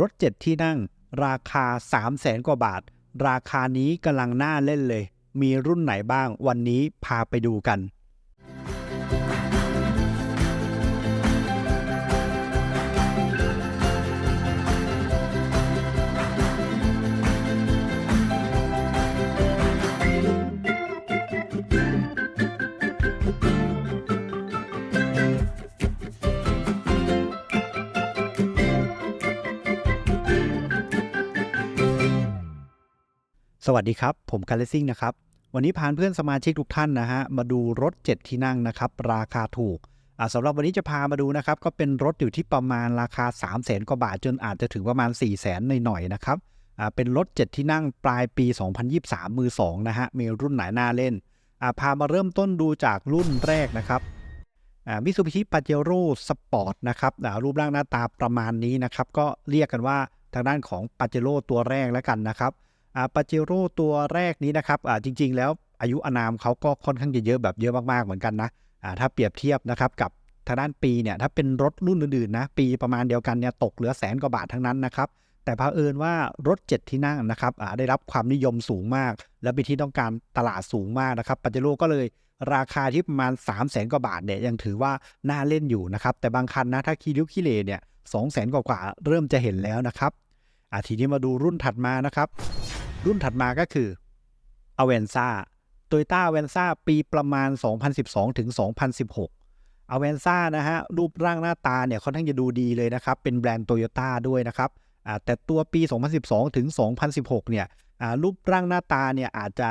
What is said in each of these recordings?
รถ 7 ที่นั่ง ราคา 3 0 0แสนกว่าบาท ราคานี้กำลังน่าเล่นเลย มีรุ่นไหนบ้างวันนี้พาไปดูกัน สวัสดีครับ ผมการเลซิ่งนะครับ วันนี้พาเพื่อนสมาชิกทุกท่านนะฮะ มาดูรถ 7 ที่นั่งนะครับ ราคาถูกอ่าสำหรับวันนี้จะพามาดูนะครับ ก็เป็นรถอยู่ที่ประมาณราคา 3 0 0แสนกว่าบาท จนอาจจะถึงประมาณ 4 0 0แสนหน่อยๆนะครับอ่าเป็นรถ 7 ที่นั่งปลายปี 2023 มือ 2 นะฮะ มีรุ่นไหนน่าเล่นอ่าพามาเริ่มต้นดูจากรุ่นแรกนะครับมิซูบิชิปาเจโร่สปอร์ตนะครับอ่ารูปร่างหน้าตาประมาณนี้นะครับ ก็เรียกกันว่าทางด้านของปาเจโร่ตัวแรกแล้วกันนะครับ ปาเจโร่ตัวแรกนี้นะครับจริง ๆ แล้วอายุอานามเขาก็ค่อนข้างจะเยอะแบบเยอะมากๆเหมือนกันนะถ้าเปรียบเทียบนะครับกับทางด้านปีเนี่ยถ้าเป็นรถรุ่นอื่นๆนะปีประมาณเดียวกันเนี่ยตกเหลือแสนกว่าบาททั้งนั้นนะครับแต่เผอิญว่ารถ 7 ที่นั่งนะครับได้รับความนิยมสูงมาก และเป็นที่ต้องการตลาดสูงมากนะครับปาเจโร่ก็เลยราคาที่ประมาณ 3 0 0แสนกว่าบาทเนี่ยยังถือว่าน่าเล่นอยู่นะครับแต่บางคันนะถ้าคีริ้วคีเลเนี่ยสองแสนกว่าเริ่มจะเห็นแล้วนะครับทีนี้มาดูรุ่นถัดมานะครับ รุ่นถัดมาก็คือ a v e n z a Toyota a v e n z a ปีประมาณ 2012 ถึง 2016 a v e n z a นะฮะ รูปร่างหน้าตาเนี่ยค่อนข้างจะดูดีเลยนะครับ เป็นแบรนด์ Toyota ด้วยนะครับแต่ตัวปี 2012 ถึง 2016 เนี่ยรูปร่างหน้าตาเนี่ยอาจจะ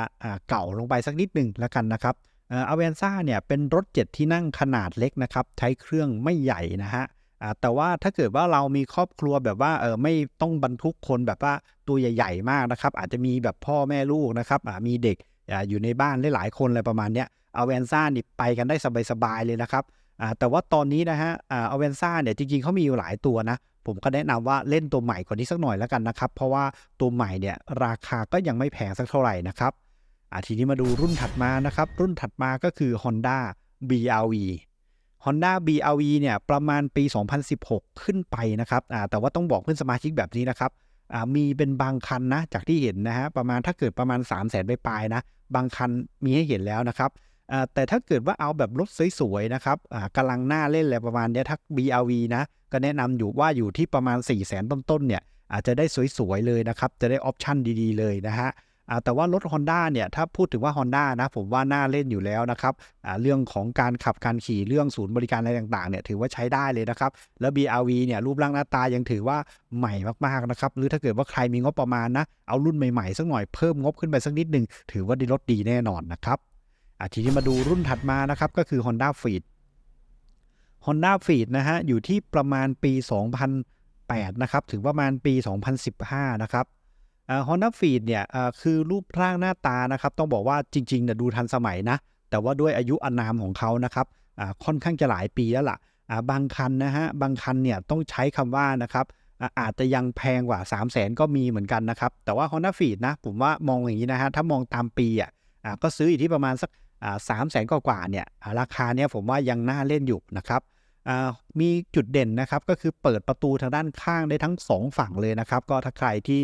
เก่าลงไปสักนิดหนึ่งแล้วกันนะครับอเวนซ่าเนี่ยเป็นรถ 7 ที่นั่งขนาดเล็กนะครับ ใช้เครื่องไม่ใหญ่นะฮะ แต่ว่าถ้าเกิดว่าเรามีครอบครัวแบบว่าเออไม่ต้องบรรทุกคนแบบว่าตัวใหญ่ ๆ มากนะครับ อาจจะมีแบบพ่อแม่ลูกนะครับมีเด็กอยู่ในบ้านหลายๆคนอะไรประมาณเนี้ยเอาแวนซ่านี่ไปกันได้สบายๆเลยนะครับแต่ว่าตอนนี้นะฮะเอาแวนซ่าเนี่ยจริงๆเขามีอยู่หลายตัวนะผมก็แนะนำว่าเล่นตัวใหม่กว่านี้สักหน่อยแล้วกันนะครับ เพราะว่าตัวใหม่เนี่ยราคาก็ยังไม่แพงสักเท่าไหร่นะครับทีนี้มาดูรุ่นถัดมานะครับ รุ่นถัดมาก็คือ Honda BRV Honda BRV เนี่ยประมาณปี 2016 ขึ้นไปนะครับแต่ว่าต้องบอกเพื่อนสมาชิกแบบนี้นะครับมีเป็นบางคันนะจากที่เห็นนะฮะประมาณถ้าเกิดประมาณ 3 0 0แสนไปปลายนะ บางคันมีให้เห็นแล้วนะครับแต่ถ้าเกิดว่าเอาแบบรถสวยๆนะครับกำลังหน้าเล่นอะไรประมาณนี้ถ้า BRV นะก็แนะนำอยู่ว่าอยู่ที่ประมาณ 4 0 0แสนต้นๆเนี่ยอาจจะได้สวยๆเลยนะครับจะได้ออปชั่นดีๆเลยนะฮะ แต่ว่ารถ Honda เนี่ยถ้าพูดถึงว่า Honda นะผมว่าน่าเล่นอยู่แล้วนะครับเรื่องของการขับการขี่เรื่องศูนย์บริการอะไรต่างๆเนี่ยถือว่าใช้ได้เลยนะครับ แล้ว BRV เนี่ยรูปร่างหน้าตายังถือว่าใหม่มากๆนะครับหรือถ้าเกิดว่าใครมีงบประมาณนะเอารุ่นใหม่ๆสักหน่อยเพิ่มงบขึ้นไปสักนิดหนึ่งถือว่าดีรถดีแน่นอนนะครับทีนี้มาดูรุ่นถัดมานะครับก็คือ Honda Freed Honda Freed นะฮะอยู่ที่ประมาณปี 2008 นะครับถึงประมาณปี 2015 นะครับ ฮอนด้าฟีดเนี่ยคือรูปร่างหน้าตานะครับ ต้องบอกว่าจริงๆเนี่ยดูทันสมัยนะ แต่ว่าด้วยอายุอานามของเขานะครับค่อนข้างจะหลายปีแล้วล่ะบางคันนะฮะบางคันเนี่ยต้องใช้คำว่านะครับอาจจะยังแพงกว่า 3 0 0แสนก็มีเหมือนกันนะครับ แต่ว่า Honda f e e d นะผมว่ามองอย่างนี้นะฮะถ้ามองตามปีอะก็ซื้ออยู่ที่ประมาณสักสามแสนกว่าเนี่ยราคาเนี่ยผมว่ายังน่าเล่นอยู่นะครับ มีจุดเด่นนะครับก็คือเปิดประตูทางด้านข้างได้ทั้ง 2 ฝั่งเลยนะครับ ก็ถ้าใครที่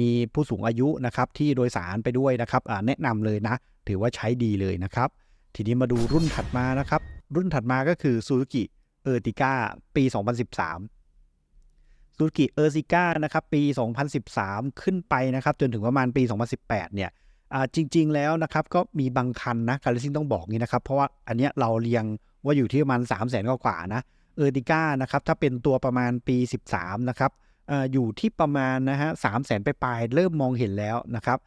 มีผู้สูงอายุนะครับที่โดยสารไปด้วยนะครับแนะนำเลยนะ ถือว่าใช้ดีเลยนะครับ ทีนี้มาดูรุ่นถัดมานะครับ รุ่นถัดมาก็คือ Suzuki e r t i g a ปี 2013 Suzuki e r t i g a นะครับปี 2013 ขึ้นไปนะครับ จนถึงประมาณปี 2018 เนี่ยจริง ๆ แล้วนะครับก็มีบางคันนะคาร์ลิซิงต้องบอกนี้นะครับ เพราะว่าอันเนี้ยเราเรียงว่าอยู่ที่ประมาณ3 0 0แสนกว่านะเออร์ติก้านะครับถ้าเป็นตัวประมาณปี 13นะครับออยู่ที่ประมาณนะฮะสามแสนไปปลายเริ่มมองเห็นแล้วนะครับ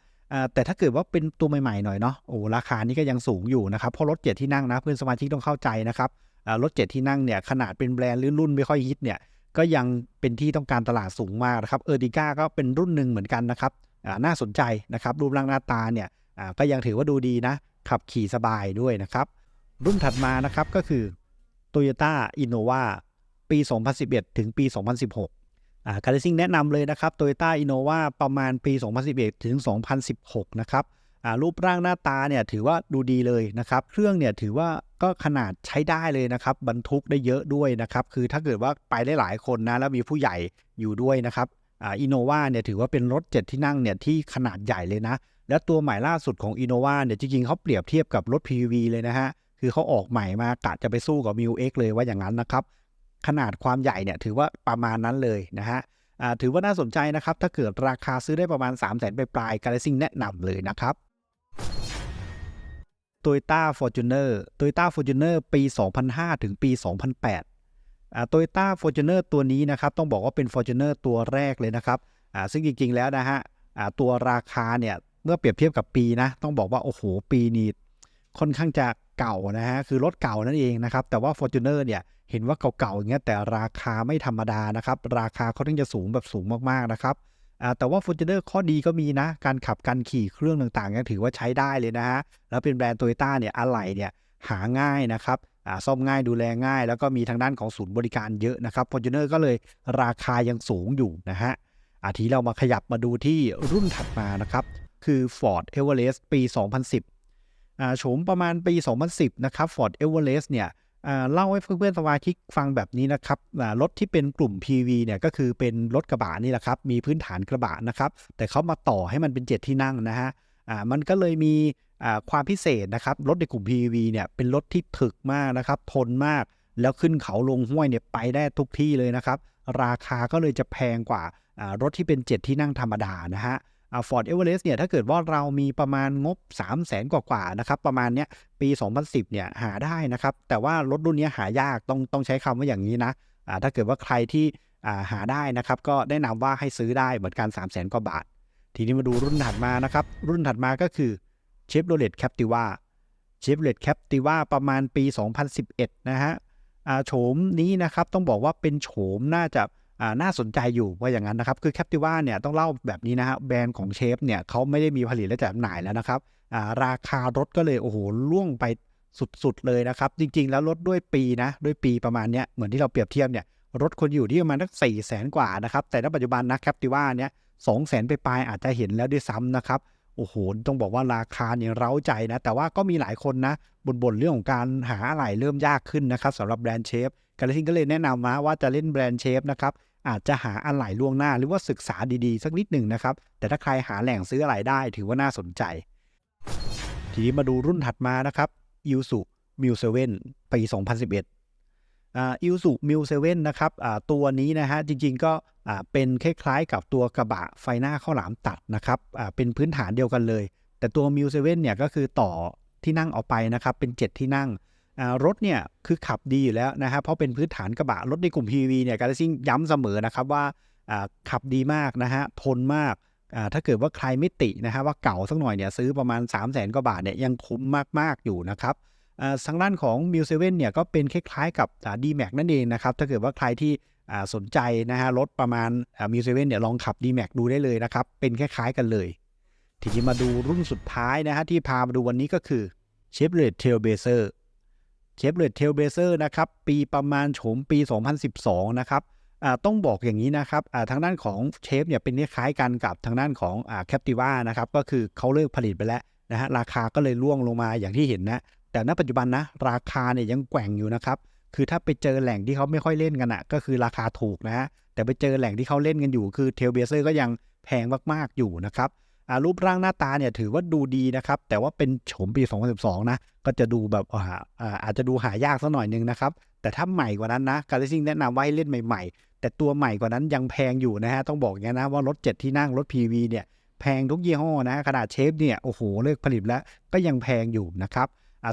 แต่ถ้าเกิดว่าเป็นตัวใหม่ๆหน่อยเนาะโอ้ราคานี้ก็ยังสูงอยู่นะครับเพราะรถเจ็ดที่นั่งนะเพื่อนสมาชิกต้องเข้าใจนะครับรถเจ็ดที่นั่งเนี่ยขนาดเป็นแบรนด์หรือรุ่นไม่ค่อยฮิตเนี่ยก็ยังเป็นที่ต้องการตลาดสูงมากนะครับเออร์ติก้าก็เป็นรุ่นหนึ่งเหมือนกันนะครับน่าสนใจนะครับรูปร่างหน้าตาเนี่ยก็ยังถือว่าดูดีนะขับขี่สบายด้วยนะครับ รุ่นถัดมานะครับก็คือ Toyota Innova ปี 2011 ถึงปี 2016อ่าคาร์ซิ่งแนะนำเลยนะครับ Toyota Innova ประมาณปี 2011 ถึง 2016 นะครับอ่ารูปร่างหน้าตาเนี่ยถือว่าดูดีเลยนะครับ เครื่องเนี่ยถือว่าก็ขนาดใช้ได้เลยนะครับ บรรทุกได้เยอะด้วยนะครับ คือถ้าเกิดว่าไปได้หลายคนนะ แล้วมีผู้ใหญ่อยู่ด้วยนะครับอ่าอินโนวาเนี่ยถือว่าเป็นรถ 7 ที่นั่งเนี่ยที่ขนาดใหญ่เลยนะ และตัวใหม่ล่าสุดของอินโนวาเนี่ยจริงๆเขาเปรียบเทียบกับรถ PV เลยนะฮะ คือเขาออกใหม่มากะจะไปสู้กับ m ิ X เเลยว่าอย่างนั้นนะครับ ขนาดความใหญ่เนี่ยถือว่าประมาณนั้นเลยนะฮะถือว่าน่าสนใจนะครับ ถ้าเกิดราคาซื้อได้ประมาณ 3 0 0 0 0 0ปลายๆการซิ่งแนะนำเลยนะครับ Toyota Fortuner Toyota Fortuner ปี 2005 ถึงปี 2008อ่า Toyota Fortuner ตัวนี้นะครับต้องบอกว่าเป็น Fortuner ตัวแรกเลยนะครับอ่าซึ่งจริงๆแล้วนะฮะอ่าตัวราคาเนี่ยเมื่อเปรียบเทียบกับปีนะต้องบอกว่าโอ้โหปีนี้ค่อนข้างจะ เก่านะฮะคือรถเก่านั่นเองนะครับแต่ว่า Fortuner เนี่ยเห็นว่าเก่าๆอย่างเงี้ยแต่ราคาไม่ธรรมดานะครับราคาเขาถึงจะสูงแบบสูงมากๆนะครับแต่ว่า Fortuner ข้อดีก็มีนะ การขับการขี่เครื่องต่างๆเนี่ยถือว่าใช้ได้เลยนะฮะแล้วเป็นแบรนด์โตโยต้าเนี่ยอะไหล่เนี่ยหาง่ายนะครับซ่อมง่ายดูแลง่าย แล้วก็มีทางด้านของศูนย์บริการเยอะนะครับ Fortuner ก็เลยราคายังสูงอยู่นะฮะอาทีเรามาขยับมาดูที่รุ่นถัดมานะครับคือ Ford Everest ปี 2010 โฉมประมาณปี 2010 นะครับ Ford Everest เนี่ยเล่าให้เพื่อนๆสมาชิกฟังแบบนี้นะครับรถที่เป็นกลุ่ม PV เนี่ยก็คือเป็นรถกระบะนี่แหละครับ มีพื้นฐานกระบะนะครับ แต่เขามาต่อให้มันเป็น 7 ที่นั่งนะฮะมันก็เลยมีความพิเศษนะครับ รถในกลุ่ม PV เนี่ยเป็นรถที่ถึกมากนะครับ ทนมาก แล้วขึ้นเขาลงห้วยเนี่ยไปได้ทุกที่เลยนะครับ ราคาก็เลยจะแพงกว่าอ่ารถที่เป็น 7 ที่นั่งธรรมดานะฮะ ฟอร์ดเอเวอเรสต์เนี่ยถ้าเกิดว่าเรามีประมาณงบ 3 0 0แสนกว่าๆนะครับประมาณเนี้ยปี 2010เนี่ยหาได้นะครับแต่ว่ารถรุ่นนี้หายากต้องต้องใช้คำว่าอย่างนี้นะอ่าถ้าเกิดว่าใครที่อ่าหาได้นะครับก็แนะนำว่าให้ซื้อได้เหมือนกัน 3 0 0แสนกว่าบาท ทีนี้มาดูรุ่นถัดมานะครับรุ่นถัดมาก็คือเชฟโรเลตแคปติว่าเชฟโรเลตแคปติว่าประมาณปี 2011 นะฮะอ่าโฉมนี้นะครับต้องบอกว่าเป็นโฉมน่าจะ น่าสนใจอยู่ว่าอย่างนั้นนะครับ คือแคปติว่าเนี่ยต้องเล่าแบบนี้นะฮะแบรนด์ของเชฟเนี่ยเขาไม่ได้มีผลิตและจำหน่ายแล้วนะครับาราคารถก็เลยโอ้โหล่วงไปสุดๆเลยนะครับ จริงๆ แล้วรถด้วยปีนะด้วยปีประมาณเนี้ยเหมือนที่เราเปรียบเทียบเนี่ยรถคนอยู่ที่ประมาณสักสี่แสนกว่านะครับ แต่ณปัจจุบันนะแคปติว่าเนี่ยสองแสนไปปลายอาจจะเห็นแล้วด้วยซ้ำนะครับโอ้โห ต้องบอกว่าราคาเนี่ยเร้าใจนะ แต่ว่าก็มีหลายคนนะบ่นๆเรื่องของการหาอะไหล่เริ่มยากขึ้นนะครับสำหรับแบรนด์เชฟกาลซิงก็เลยแนะนำนะว่าจะเล่นแบรนด์เชฟนะครับ อาจจะหาอะไหล่ล่วงหน้าหรือว่าศึกษาดีๆ สักนิดหนึ่งนะครับ แต่ถ้าใครหาแหล่งซื้ออะไหล่ได้ถือว่าน่าสนใจ ทีนี้มาดูรุ่นถัดมานะครับอิวสุมิวเซเว่นปี 2011อ่าอิวสุมิวเซเว่นนะครับตัวนี้นะฮะจริงๆก็เป็นคล้ายๆกับตัวกระบะไฟหน้าข้าวหลามตัดนะครับเป็นพื้นฐานเดียวกันเลย แต่ตัวมิวเซเว่นเนี่ยก็คือต่อที่นั่งออกไปนะครับเป็น 7 ที่นั่ง รถเนี่ยคือขับดีอยู่แล้วนะฮะเพราะเป็นพื้นฐานกระบะรถในกลุ่ม PV เนี่ยการซิ่งย้ำเสมอนะครับว่าขับดีมากนะฮะทนมากถ้าเกิดว่าใครไม่ตินะฮะว่าเก่าสักหน่อยเนี่ยซื้อประมาณ 3 0 0 0 0 0กว่าบาทเนี่ยยังคุ้มมาก ๆ อยู่นะครับทางด้านของ m ิวเซเว่นเนี่ยก็เป็นคล้ายๆกับดีแม็กนั่นเองนะครับถ้าเกิดว่าใครที่สนใจนะฮะรถประมาณมิวเซเว่นเนี่ยลองขับ d m a x ดูได้เลยนะครับ เป็นคล้ายๆกันเลย ทีนี้มาดูรุ่นสุดท้ายนะฮะที่พามาดูวันนี้ก็คือ Chevrolet Trailblazer Chevrolet Trailblazer นะครับปีประมาณโฉมปี 2012 นะครับต้องบอกอย่างนี้นะครับทางด้านของเชฟเนี่ยเป็นคล้ายกันกับทางด้านของอ่า Captiva นะครับก็คือเขาเลิกผลิตไปแล้วนะฮะราคาก็เลยร่วงลงมาอย่างที่เห็นนะแต่ณปัจจุบันนะราคาเนี่ยยังแกว่งอยู่นะครับคือถ้าไปเจอแหล่งที่เขาไม่ค่อยเล่นกันอะก็คือราคาถูกนะฮะแต่ไปเจอแหล่งที่เขาเล่นกันอยู่คือเทลเบเซอร์ก็ยังแพงมากๆอยู่นะครับ รูปร่างหน้าตาเนี่ยถือว่าดูดีนะครับ แต่ว่าเป็นโฉมปี 2012 นะ ก็จะดูแบบอาอ่าอาจจะดูหายากสักหน่อยนึงนะครับ แต่ถ้าใหม่กว่านั้นนะการซิ่งแนะนำว่าให้เล่นใหม่ๆ แต่ตัวใหม่กว่านั้นยังแพงอยู่นะฮะ ต้องบอกอย่างนี้นะว่ารถ 7 ที่นั่งรถ PV เนี่ยแพงทุกยี่ห้อนะขนาดเชฟเนี่ยโอ้โหเลิกผลิตแล้วก็ยังแพงอยู่นะครับ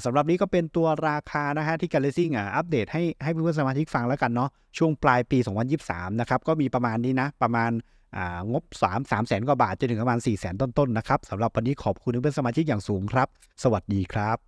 สำหรับนี้ก็เป็นตัวราคานะฮะที่การเลซิ่งอ่าอัปเดตให้ให้เพื่อนๆสมาชิกฟังแล้วกันเนาะช่วงปลายปี 2023 นะครับก็มีประมาณนี้นะประมาณ งบ 3 3แสนกว่าบาทจนถึงประมาณ4แสนต้นๆนะครับสำหรับวันนี้ขอบคุณเพื่อนสมาชิกอย่างสูงครับ สวัสดีครับ